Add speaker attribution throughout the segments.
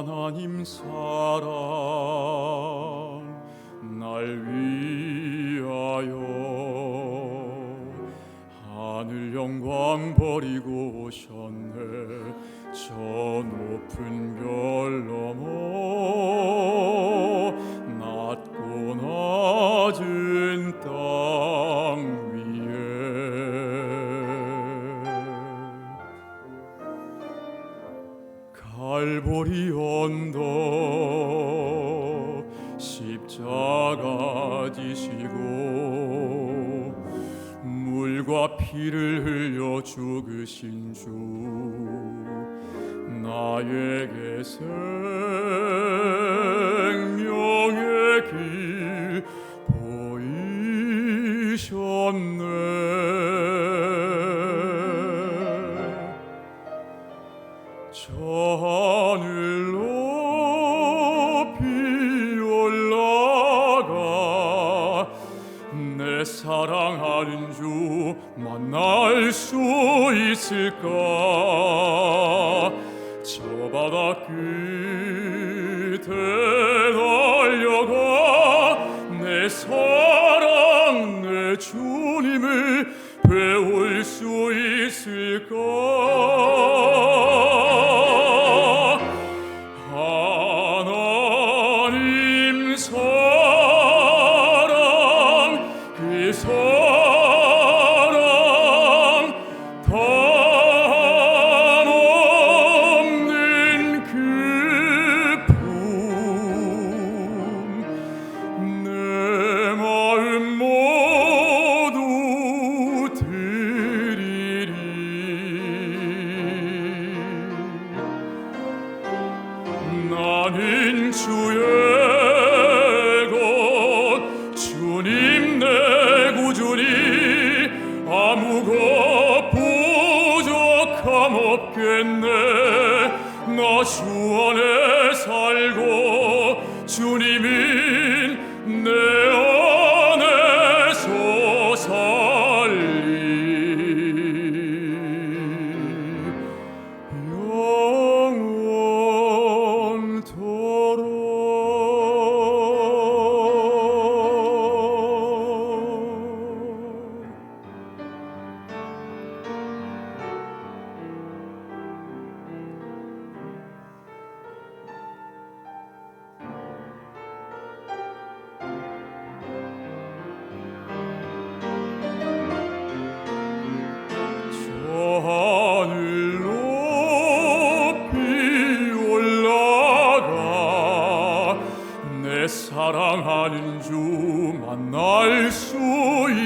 Speaker 1: 하나님 사랑 날 위하여 하늘 영광 버리고 오셨네. 저 높은 별 넘어 갈보리 언덕 십자가 지시고 물과 피를 흘려 죽으신 주 나에게 생명의 길 만날 수 있을까? 저 바다 끝에 달려가 내 사랑 내 주님을 배울 수 있을까 주 안에 살고 주님인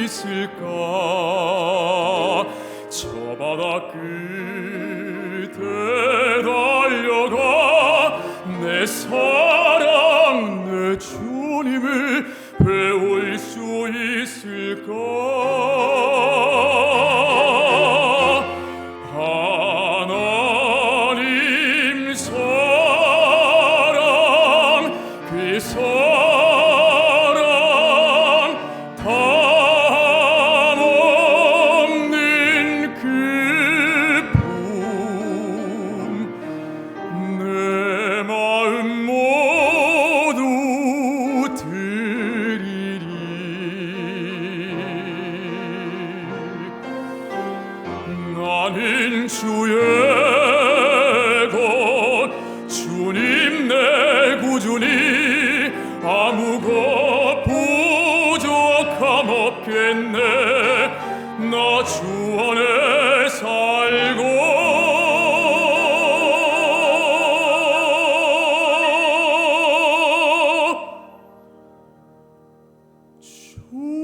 Speaker 1: 있을까? 저 바다 끝에 달려가 내 사랑 내 주님을 배울 수 있을까 주의 것 주님 내 구주니 아무것 부족함 없겠네. 나 주 안에 살고 주